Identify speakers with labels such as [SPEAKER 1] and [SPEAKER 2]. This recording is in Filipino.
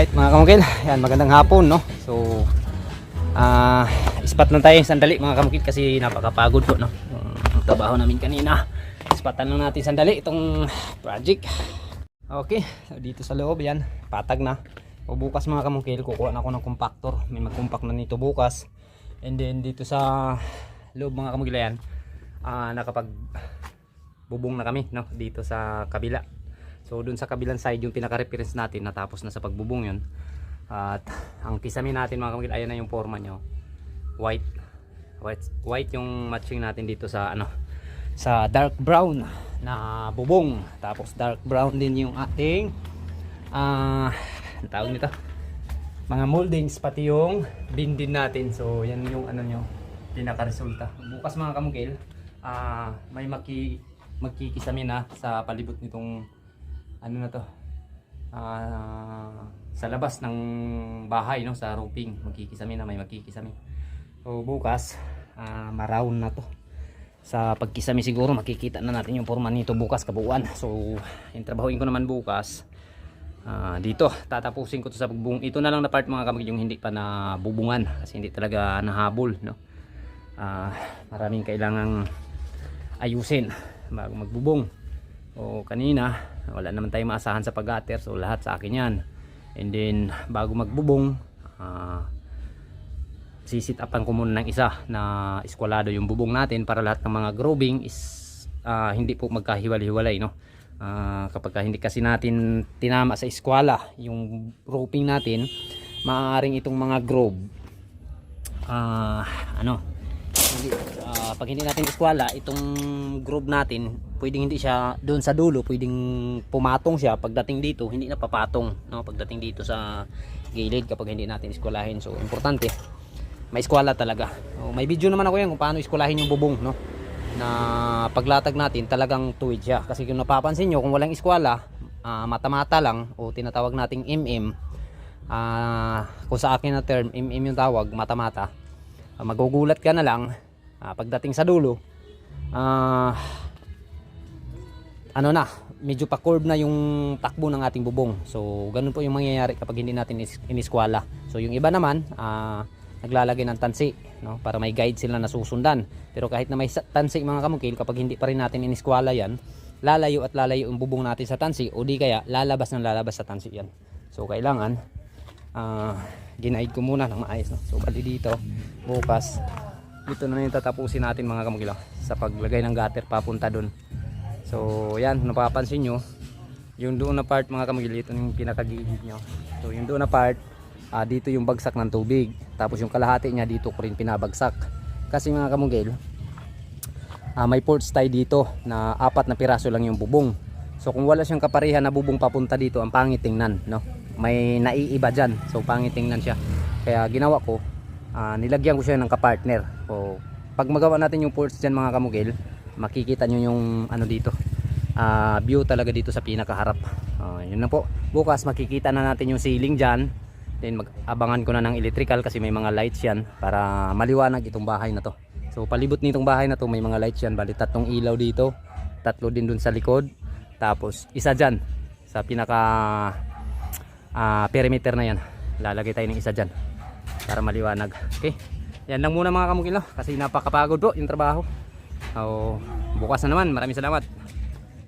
[SPEAKER 1] Right mga kamukil, yan magandang hapon no. So ah ispat na tayo sandali mga kamukil kasi napakapagod po no. Ang trabaho namin kanina. Ispatan lang natin sandali itong project. Okay, so dito sa loob yan, patag na. O bukas mga kamukil, kukuha na ako ng compactor. May mag-compact na nito bukas. And then dito sa loob mga kamukil yan, ah nakapag bubong na kami no dito sa kabila. So dun sa kabilang side yung pinaka-reference natin natapos na sa pagbubong yun. At ang kisame natin mga kamukil ayan na yung forma nyo. White. White white yung matching natin dito sa ano sa dark brown na bubong. Tapos dark brown din yung ating ah ang tawag nito mga moldings pati yung bin din natin. So yan yung ano nyo pinaka-resulta. Bukas mga kamukil ah may maki magkikisami na sa palibot nitong ano na to? Ah, sa labas ng bahay no? Sa roofing. Magkikisami na may magkikisami so bukas ah, maround na to. Sa pagkisami siguro makikita na natin yung forma nito bukas kabuuan. So yung trabahuin ko naman bukas ah, dito. Tatapusin ko to sa pagbung ito na lang na part mga kamag yung hindi pa na bubungan kasi hindi talaga nahabol no? Ah, maraming kailangang ayusin bago magbubong. O kanina wala naman tayong maasahan sa pag-gutter so lahat sa akin yan. And then bago magbubong ah sisit upan ko muna ng isa na eskwalado yung bubong natin para lahat ng mga groving is ah, hindi po magkahiwalay-hiwalay no? Ah, kapag ka hindi kasi natin tinama sa eskwala yung roping natin maaaring itong mga grove ah ano hindi, ah, pag hindi natin eskwala itong groove natin pwedeng hindi siya doon sa dulo pwedeng pumatong siya. Pagdating dito hindi na papatong no? Pagdating dito sa gilid kapag hindi natin eskwalahin. So importante may eskwala talaga. Oh, may video naman ako yan kung paano eskwalahin yung bubong no? Na paglatag natin talagang tuwid siya. Kasi kung napapansin nyo kung walang eskwala ah, mata-mata lang o tinatawag nating MM ah, kung sa akin na term MM yung tawag mata-mata Ah, magugulat ka na lang ah, pagdating sa dulo ah, ano na medyo pa curve na yung takbo ng ating bubong. So ganun po yung mangyayari kapag hindi natin is- iniskwala. So yung iba naman ah, naglalagay ng tansi no para may guide sila na susundan. Pero kahit na may tansi mga kamukil kapag hindi pa rin natin iniskwala yan lalayo at lalayo yung bubong natin sa tansi o di kaya lalabas ng lalabas sa tansi yan. So kailangan ah ginaid ko muna ng maayos no? so bali dito bukas dito na yung tatapusin natin mga kamukila sa paglagay ng gutter papunta dun so yan napapansin nyo yung doon na part mga kamukila ito yung pinakagilid nyo. So yung doon na part ah, dito yung bagsak ng tubig. Tapos yung kalahati niya dito ko rin pinabagsak. Kasi mga kamugil ah, may ports tayo dito na apat na piraso lang yung bubong. So kung wala siyang kaparihan na bubong papunta dito ang pangit tingnan no? May naiiba dyan. So pangit tingnan siya. Kaya ginawa ko ah, nilagyan ko siya ng kapartner. So pag magawa natin yung ports dyan mga kamugil makikita nyo yung ano dito. Ah, view talaga dito sa pinakaharap. Ah, yun na po. Bukas makikita na natin yung ceiling dyan. Then mag-abangan ko na ng electrical kasi may mga lights yan para maliwanag itong bahay na to. So palibot nitong bahay na to may mga lights yan. Bali tatlong ilaw dito tatlo din dun sa likod. Tapos isa dyan sa pinaka ah, perimeter na yan. Lalagay tayo ng isa dyan para maliwanag. Okay? Yan lang muna mga kamukilo kasi napakapagod po yung trabaho so, bukas na naman. Maraming salamat